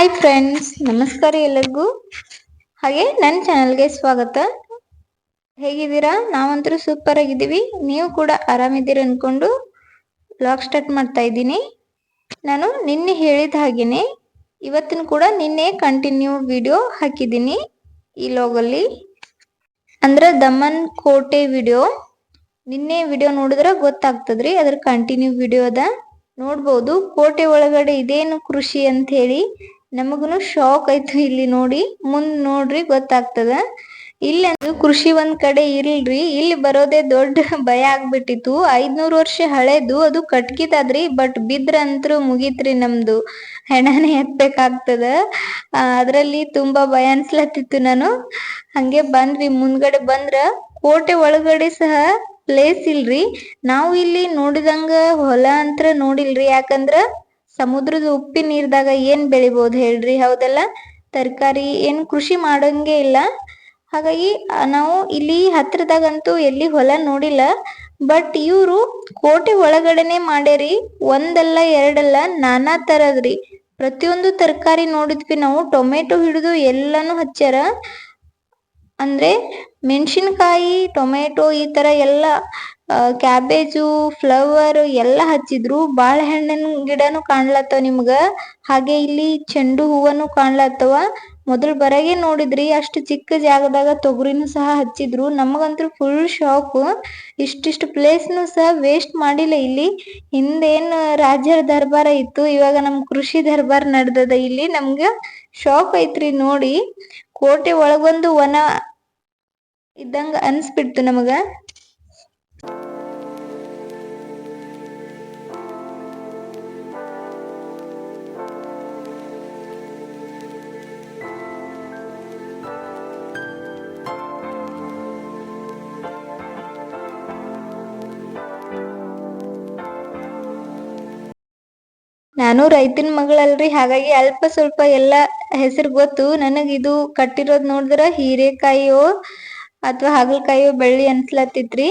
Hi friends ನಮಸ್ಕಾರ ಎಲ್ಲರಿಗೂ. ಹಾಗೆ ನನ್ನ ಚಾನಲ್ಗೆ ಸ್ವಾಗತ. ಹೇಗಿದ್ದೀರಾ? ನಾವಂತರೂ ಸೂಪರ್ ಆಗಿದ್ದೀವಿ. ನೀವು ಕೂಡ ಆರಾಮಿದ್ದೀರಿ ಅಂದ್ಕೊಂಡು ಬ್ಲಾಗ್ ಸ್ಟಾರ್ಟ್ ಮಾಡ್ತಾ ಇದ್ದೀನಿ. ನಾನು ನಿನ್ನೆ ಹೇಳಿದ ಹಾಗೇನೆ ಇವತ್ತಿನ ಕೂಡ ನಿನ್ನೆ ಕಂಟಿನ್ಯೂ ವಿಡಿಯೋ ಹಾಕಿದ್ದೀನಿ ಈ ಲಾಗಲ್ಲಿ ಅಂದ್ರೆ ದಮನ್ ಕೋಟೆ ವಿಡಿಯೋ ನಿನ್ನೆ ವಿಡಿಯೋ ನೋಡಿದ್ರೆ ಗೊತ್ತಾಗ್ತದ್ರಿ, ಅದ್ರ ಕಂಟಿನ್ಯೂ ವಿಡಿಯೋ ಅದ. ನೋಡ್ಬೋದು, ಕೋಟೆ ಒಳಗಡೆ ಇದೇನು ಕೃಷಿ ಅಂತ ಹೇಳಿ ನಮಗುನು ಶಾಕ್ ಆಯ್ತು ಇಲ್ಲಿ ನೋಡಿ. ಮುಂದ್ ನೋಡ್ರಿ ಗೊತ್ತಾಗ್ತದ. ಇಲ್ಲಿ ಅಂದ್ರೆ ಕೃಷಿ ಒಂದ್ ಕಡೆ ಇರ್ಲಿಲ್ರಿ ಇಲ್ಲಿ ಬರೋದೇ ದೊಡ್ಡ ಭಯ ಆಗ್ಬಿಟ್ಟಿತ್ತು. ಐದ್ನೂರ್ ವರ್ಷ ಹಳೇದು, ಅದು ಕಟ್ಕಿದಾದ್ರಿ ಬಟ್ ಬಿದ್ರ ಅಂತೂ ಮುಗೀತ್ರಿ ನಮ್ದು. ಹೆಣನೇ ಎತ್ಬೇಕಾಗ್ತದ ಅದ್ರಲ್ಲಿ ತುಂಬಾ ಭಯ ಅನ್ಸ್ಲತ್ತಿತ್ತು ನಾನು. ಹಂಗೆ ಬಂದ್ವಿ. ಮುಂದ್ಗಡೆ ಬಂದ್ರ ಕೋಟೆ ಒಳಗಡೆ ಸಹ ಪ್ಲೇಸ್ ಇಲ್ರಿ. ನಾವು ಇಲ್ಲಿ ನೋಡಿದಂಗ ಹೊಲ ಅಂತ್ರ ನೋಡಿಲ್ರಿ. ಯಾಕಂದ್ರ ಸಮುದ್ರದ ಉಪ್ಪಿನ ನೀರ್ದಾಗ ಏನ್ ಬೆಳಿಬಹುದು ಹೇಳ್ರಿ? ಹೌದಲ್ಲ? ತರಕಾರಿ ಏನ್ ಕೃಷಿ ಮಾಡಂಗೆ ಇಲ್ಲ. ಹಾಗಾಗಿ ನಾವು ಇಲ್ಲಿ ಹತ್ರದಾಗಂತೂ ಎಲ್ಲಿ ಹೊಲ ನೋಡಿಲ್ಲ. ಬಟ್ ಇವರು ಕೋಟೆ ಒಳಗಡೆನೆ ಮಾಡ್ಯಾರಿ. ಒಂದಲ್ಲ, ಎರಡಲ್ಲ ನಾನಾ ತರದ್ರಿ. ಪ್ರತಿಯೊಂದು ತರಕಾರಿ ನೋಡಿದ್ವಿ ನಾವು. ಟೊಮೆಟೊ ಹಿಡಿದು ಎಲ್ಲಾನು ಹಚ್ಚಾರ ಅಂದ್ರೆ ಮೆಣಸಿನಕಾಯಿ, ಟೊಮೆಟೊ ಈ ತರ ಎಲ್ಲ ಕ್ಯಾಬೇಜು, ಫ್ಲವರ್ ಎಲ್ಲ ಹಚ್ಚಿದ್ರು. ಬಾಳೆಹಣ್ಣಿನ ಗಿಡನು ಕಾಣ್ಲತ್ತವ ನಿಮ್ಗ? ಹಾಗೆ ಇಲ್ಲಿ ಚೆಂಡು ಹೂವನು ಕಾಣ್ಲತ್ತವ. ಮೊದಲು ಬರಗೆ ನೋಡಿದ್ರಿ, ಅಷ್ಟು ಚಿಕ್ಕ ಜಾಗದಾಗ ತೊಗರಿನು ಸಹ ಹಚ್ಚಿದ್ರು. ನಮಗಂತೂ ಫುಲ್ ಶಾಕ್ ಇಷ್ಟಿಷ್ಟು ಪ್ಲೇಸ್ನು ಸಹ ವೇಸ್ಟ್ ಮಾಡಿಲ್ಲ ಇಲ್ಲಿ. ಹಿಂದೇನು ರಾಜರ ದರ್ಬಾರ ಇತ್ತು, ಇವಾಗ ನಮ್ ಕೃಷಿ ದರ್ಬಾರ್ ನಡ್ದದ ಇಲ್ಲಿ. ನಮ್ಗ ಶಾಕ್ ಐತ್ರಿ ನೋಡಿ. ಕೋಟೆ ಒಳಗೊಂದು ವನ ಇದ್ದಂಗ ಅನ್ಸ್ಬಿಡ್ತು ನಮಗ. ನಾನು ರೈತನ ಮಗಳಲ್ರಿ, ಹಾಗಾಗಿ ಅಲ್ಪ ಸ್ವಲ್ಪ ಎಲ್ಲ ಹೆಸರು ಗೊತ್ತು. ನನಗ ಇದು ಕಟ್ಟಿರೋದ್ ನೋಡಿದ್ರ ಹೀರೆಕಾಯಿಯೋ ಅಥವಾ ಹಾಗಲಕಾಯಿಯೋ ಬೆಳ್ಳಿ ಅನ್ಸ್ಲತ್ತಿತ್ರಿ.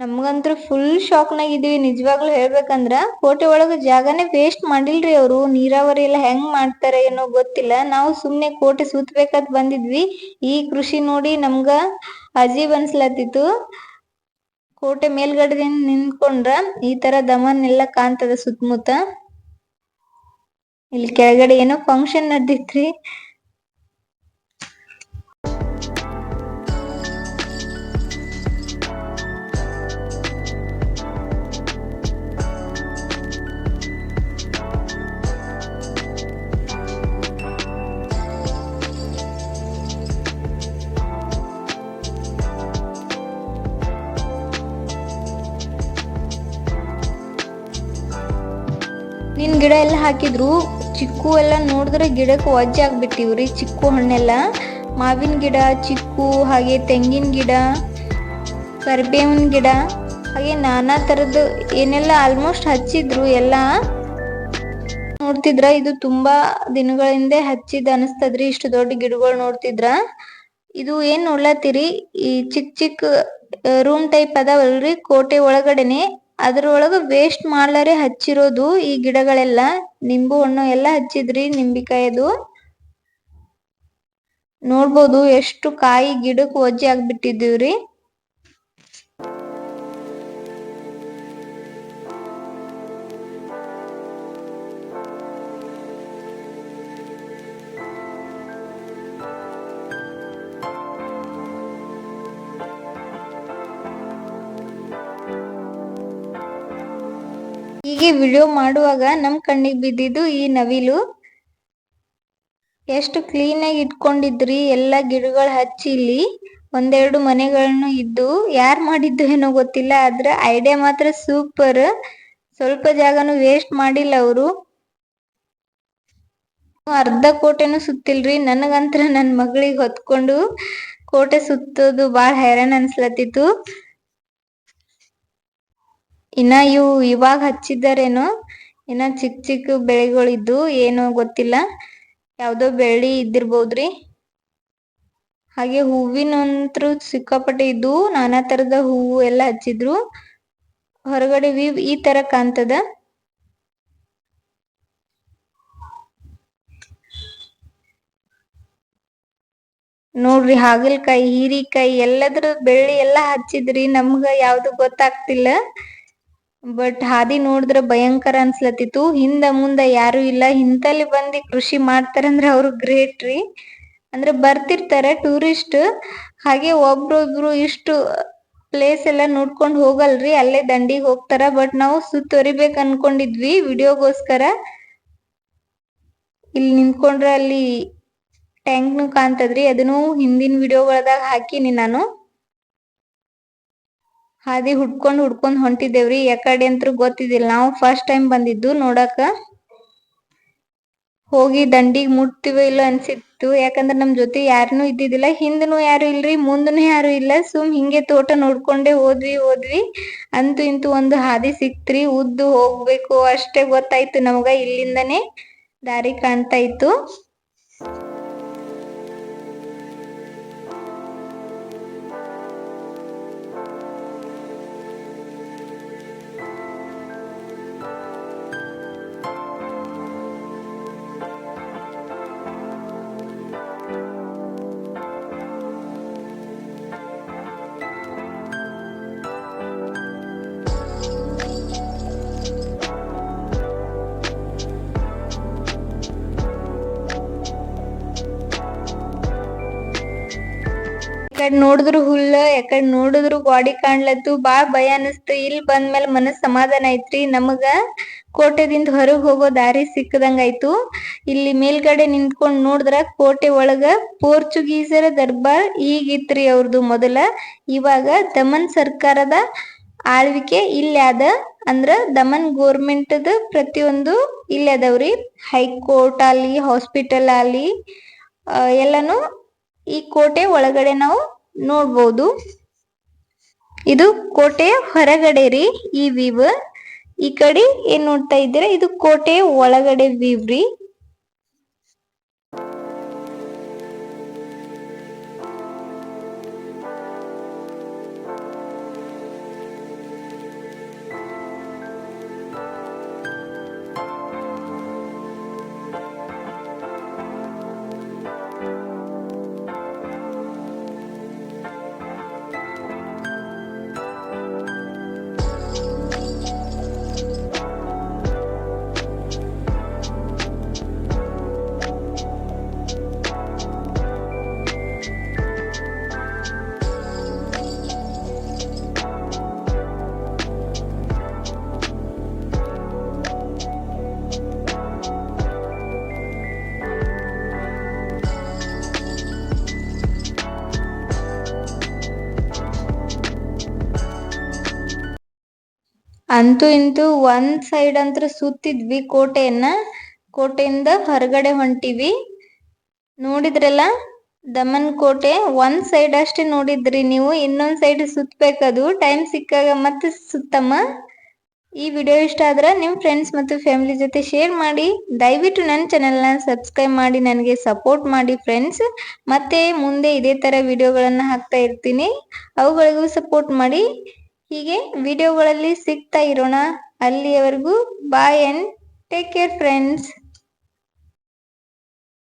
ನಮ್ಗಂತ್ರ ಫುಲ್ ಶಾಕ್ನಾಗ ಇದೀವಿ. ನಿಜವಾಗ್ಲೂ ಹೇಳ್ಬೇಕಂದ್ರ ಕೋಟೆ ಒಳಗ ಜಾಗನೇ ವೇಸ್ಟ್ ಮಾಡಿಲ್ರಿ ಅವರು. ನೀರಾವರಿ ಎಲ್ಲ ಹೆಂಗ್ ಮಾಡ್ತಾರೆ ಏನೋ ಗೊತ್ತಿಲ್ಲ. ನಾವು ಸುಮ್ನೆ ಕೋಟೆ ಸುತ್ತಬೇಕಂತ ಬಂದಿದ್ವಿ. ಈ ಕೃಷಿ ನೋಡಿ ನಮ್ಗ ಅಜೀಬ್ ಅನ್ಸ್ಲತ್ತಿತ್ತು. ಕೋಟೆ ಮೇಲ್ಗಡೆದಿಂದ ನಿಂತ್ಕೊಂಡ್ರ ಈ ತರ ದಮನ್ ಎಲ್ಲ ಕಾಣ್ತದ ಸುತ್ತಮುತ್ತ. ಇಲ್ಲಿ ಕೆಳಗಡೆ ಏನೋ ಫಂಕ್ಷನ್ ನಡೆದಿತ್ರಿ. ಹಾಕಿದ್ರು, ಚಿಕ್ಕು ಎಲ್ಲ ನೋಡಿದ್ರೆ ಗಿಡಕ್ಕೆ ವಜ್ಜೆ ಆಗ್ಬಿಟ್ಟಿವ್ರಿ ಚಿಕ್ಕು ಹಣ್ಣೆಲ್ಲ. ಮಾವಿನ ಗಿಡ, ಚಿಕ್ಕು, ಹಾಗೆ ತೆಂಗಿನ ಗಿಡ, ಕರಿಬೇವಿನ ಗಿಡ, ಹಾಗೆ ನಾನಾ ತರದ್ದು ಏನೆಲ್ಲ ಆಲ್ಮೋಸ್ಟ್ ಹಚ್ಚಿದ್ರು ಎಲ್ಲ. ನೋಡ್ತಿದ್ರ, ಇದು ತುಂಬಾ ದಿನಗಳಿಂದ ಹಚ್ಚಿದ ಅನಸ್ತದ್ರಿ, ಇಷ್ಟು ದೊಡ್ಡ ಗಿಡಗಳು ನೋಡ್ತಿದ್ರ. ಇದು ಏನ್ ನೋಡ್ಲತ್ತೀರಿ, ಈ ಚಿಕ್ಕ ಚಿಕ್ಕ ರೂಮ್ ಟೈಪ್ ಅದಾವಲ್ರಿ, ಕೋಟೆ ಒಳಗಡೆನೆ. ಅದ್ರೊಳಗ ವೇಸ್ಟ್ ಮಾಡ್ಲಾರೆ ಹಚ್ಚಿರೋದು ಈ ಗಿಡಗಳೆಲ್ಲ. ನಿಂಬು ಹಣ್ಣು ಎಲ್ಲ ಹಚ್ಚಿದ್ರಿ ನಿಂಬಿಕಾಯದು. ನೋಡ್ಬೋದು ಎಷ್ಟು ಕಾಯಿ ಗಿಡಕ್ ಒಜ್ಜೆ ಆಗ್ಬಿಟ್ಟಿದ್ದೀವ್ರಿ. ಹೀಗೆ ವಿಡಿಯೋ ಮಾಡುವಾಗ ನಮ್ ಕಣ್ಣಿಗೆ ಬಿದ್ದಿದ್ದು ಈ ನವಿಲು. ಎಷ್ಟು ಕ್ಲೀನ್ ಆಗಿ ಇಟ್ಕೊಂಡಿದ್ರಿ, ಎಲ್ಲಾ ಗಿಡಗಳು ಹಚ್ಚಿ ಇಲ್ಲಿ. ಒಂದೆರಡು ಮನೆಗಳನ್ನು ಇದ್ದು, ಯಾರ್ ಮಾಡಿದ್ದು ಏನೋ ಗೊತ್ತಿಲ್ಲ, ಆದ್ರ ಐಡಿಯಾ ಮಾತ್ರ ಸೂಪರ್ ಸ್ವಲ್ಪ ಜಾಗನು ವೇಸ್ಟ್ ಮಾಡಿಲ್ಲ ಅವರು. ಅರ್ಧ ಕೋಟೆನು ಸುತ್ತಿಲ್ರಿ, ನನಗಂತ್ರ ನನ್ ಮಗಳಿಗೆ ಹೊತ್ಕೊಂಡು ಕೋಟೆ ಸುತ್ತೋದು ಬಾಳ ಹೈರಾಣ ಅನ್ಸ್ಲತ್ತಿತ್ತು. ಇನ್ನ ಇವು ಇವಾಗ ಹಚ್ಚಿದರೇನೋ ಇನ್ನ ಚಿಕ್ಕ ಚಿಕ್ಕ ಬೆಳೆಗಳಿದ್ದು ಏನು ಗೊತ್ತಿಲ್ಲ. ಯಾವ್ದೋ ಬೆಳಿ ಇದ್ದಿರ್ಬೋದ್ರಿ? ಹಾಗೆ ಹೂವಿನಂತ್ರು ಸಿಕ್ಕಾಪಟ್ಟೆ ಇದ್ದು ನಾನಾ ತರದ ಹೂವು ಎಲ್ಲ ಹಚ್ಚಿದ್ರು. ಹೊರಗಡೆ ವಿವ್ ಈ ತರ ಕಾಣ್ತದ. ನೋಡ್ರಿ ಹಾಗಲ್ಕಾಯಿ, ಹೀರಿಕಾಯಿ ಎಲ್ಲದ್ರ ಬೆಳ್ಳಿ ಎಲ್ಲಾ ಹಚ್ಚಿದ್ರಿ, ನಮ್ಗ ಯಾವ್ದು ಗೊತ್ತಾಗ್ತಿಲ್ಲ. ಬಟ್ ಹಾದಿ ನೋಡಿದ್ರ ಭಯಂಕರ ಅನ್ಸ್ಲತ್ತಿತ್ತು. ಹಿಂದ ಮುಂದ ಯಾರು ಇಲ್ಲ. ಹಿಂತಲ್ಲಿ ಬಂದಿ ಕೃಷಿ ಮಾಡ್ತಾರಂದ್ರ ಅವ್ರು ಗ್ರೇಟ್ ರೀ. ಅಂದ್ರೆ ಬರ್ತಿರ್ತಾರೆ ಟೂರಿಸ್ಟ್ ಹಾಗೆ ಒಬ್ರೊಬ್ರು ಇಷ್ಟು ಪ್ಲೇಸ್ ಎಲ್ಲ ನೋಡ್ಕೊಂಡು ಹೋಗಲ್ರಿ. ಅಲ್ಲೇ ದಂಡಿಗೆ ಹೋಗ್ತಾರ. ಬಟ್ ನಾವು ಸುತ್ತೊರಿಬೇಕು ಅನ್ಕೊಂಡಿದ್ವಿ ವಿಡಿಯೋಗೋಸ್ಕರ. ಇಲ್ಲಿ ನಿಂತ್ಕೊಂಡ್ರೆ ಅಲ್ಲಿ ಟ್ಯಾಂಕ್ನು ಕಾಣ್ತದ್ರಿ. ಅದನ್ನು ಹಿಂದಿನ ವಿಡಿಯೋಗಳದಾಗ ಹಾಕಿನಿ ನಾನು. ಹಾದಿ ಹುಡ್ಕೊಂಡ್ ಹುಡ್ಕೊಂಡ್ ಹೊಂಟಿದೇವ್ರಿ ಯಾಕಡೆ ಅಂತೂ ಗೊತ್ತಿದಿಲ್ಲ ನಾವು ಫಸ್ಟ್ ಟೈಮ್ ಬಂದಿದ್ದು ನೋಡಾಕ. ಹೋಗಿ ದಂಡಿಗ್ ಮುಟ್ತಿವೋ ಇಲ್ಲ ಅನ್ಸಿತ್ತು. ಯಾಕಂದ್ರೆ ನಮ್ ಜೊತೆ ಯಾರನು ಇದ್ದಿದ್ದಿಲ್ಲ. ಹಿಂದನು ಯಾರು ಇಲ್ರಿ, ಮುಂದನು ಯಾರು ಇಲ್ಲ. ಸುಮ್ ಹಿಂಗೆ ತೋಟ ನೋಡ್ಕೊಂಡೆ ಹೋದ್ವಿ ಹೋದ್ವಿ. ಅಂತೂ ಇಂತು ಒಂದು ಹಾದಿ ಸಿಕ್ತ್ರಿ. ಉದ್ದು ಹೋಗ್ಬೇಕು ಅಷ್ಟೇ ಗೊತ್ತಾಯ್ತು ನಮಗ. ಇಲ್ಲಿಂದನೇ ದಾರಿ ಕಾಣ್ತಾ ಇತ್ತು. ಕಡೆ ನೋಡಿದ್ರು ಹುಲ್ಲ ಯಾಕಡೆ ನೋಡಿದ್ರು ಗಾಡಿ ಕಾಣ್ಲತ್ತು ಬಾಳ ಭಯ ಅನಿಸ್ತು. ಇಲ್ಲಿ ಬಂದ್ಮೇಲೆ ಮನಸ್ ಸಮಾಧಾನ ಐತ್ರಿ. ನಮಗ ಕೋಟೆದಿಂದ ಹೊರಗ್ ಹೋಗೋ ದಾರಿ ಸಿಕ್ಕದಂಗ ಆಯ್ತು ಇಲ್ಲಿ ಮೇಲ್ಗಡೆ ನಿಂತ್ಕೊಂಡ್ ನೋಡಿದ್ರ ಕೋಟೆ ಒಳಗ ಪೋರ್ಚುಗೀಸರ ದರ್ಬಾರ್ ಈಗಿತ್ರಿ ಅವ್ರದ್ದು ಮೊದಲ. ಇವಾಗ ದಮನ್ ಸರ್ಕಾರದ ಆಳ್ವಿಕೆ ಇಲ್ಲಿ ಅದ ಅಂದ್ರ ದಮನ್ ಗೋರ್ಮೆಂಟ್ದ ಪ್ರತಿಯೊಂದು ಇಲ್ಲಿ ಅದಾವ್ರಿ ಹೈಕೋರ್ಟ್ ಅಲ್ಲಿ, ಹಾಸ್ಪಿಟಲ್ ಅಲ್ಲಿ ಎಲ್ಲಾನು ಈ ಕೋಟೆ ಒಳಗಡೆ ನಾವು ನೋಡ್ಬೋದು. ಇದು ಕೋಟೆಯ ಹೊರಗಡೆ ರೀ ಈ ವೀವ್ ಈ ಕಡೆ ಏನ್ ನೋಡ್ತಾ ಇದ್ದೀರಾ? ಇದು ಕೋಟೆಯ ಒಳಗಡೆ ವೀವ್ ರೀ. ಅಂತೂ ಇಂತೂ ಒಂದ್ ಸೈಡ್ ಅಂತ್ರ ಸುತ್ತಿದ್ವಿ ಕೋಟೆಯನ್ನ. ಕೋಟೆಯಿಂದ ಹೊರಗಡೆ ಹೊಂಟಿವಿ. ನೋಡಿದ್ರಲ್ಲ, ದಮನ್ ಕೋಟೆ, ಒಂದ್ ಸೈಡ್ ಅಷ್ಟೇ ನೋಡಿದ್ರಿ ನೀವು, ಇನ್ನೊಂದ್ ಸೈಡ್ ಸುತ್ತಬೇಕದು ಟೈಮ್ ಸಿಕ್ಕಾಗ ಮತ್ತೆ ಸುತ್ತಮ್ಮ. ಈ ವಿಡಿಯೋ ಇಷ್ಟ ಆದ್ರೆ ನಿಮ್ಮ ಫ್ರೆಂಡ್ಸ್ ಮತ್ತು ಫ್ಯಾಮಿಲಿ ಜೊತೆ ಶೇರ್ ಮಾಡಿ. ದಯವಿಟ್ಟು ನನ್ನ ಚಾನೆಲ್ನ ಸಬ್ಸ್ಕ್ರೈಬ್ ಮಾಡಿ, ನನಗೆ ಸಪೋರ್ಟ್ ಮಾಡಿ ಫ್ರೆಂಡ್ಸ್ ಮತ್ತೆ ಮುಂದೆ ಇದೇ ಥರ ವಿಡಿಯೋಗಳನ್ನು ಹಾಕ್ತಾ ಇರ್ತೀನಿ. ಅವುಗಳಿಗೂ ಸಪೋರ್ಟ್ ಮಾಡಿ. ಹೀಗೆ ವಿಡಿಯೋಗಳಲ್ಲಿ ಸಿಗ್ತಾ ಇರೋಣ. ಅಲ್ಲಿಯವರೆಗೂ bye and take care friends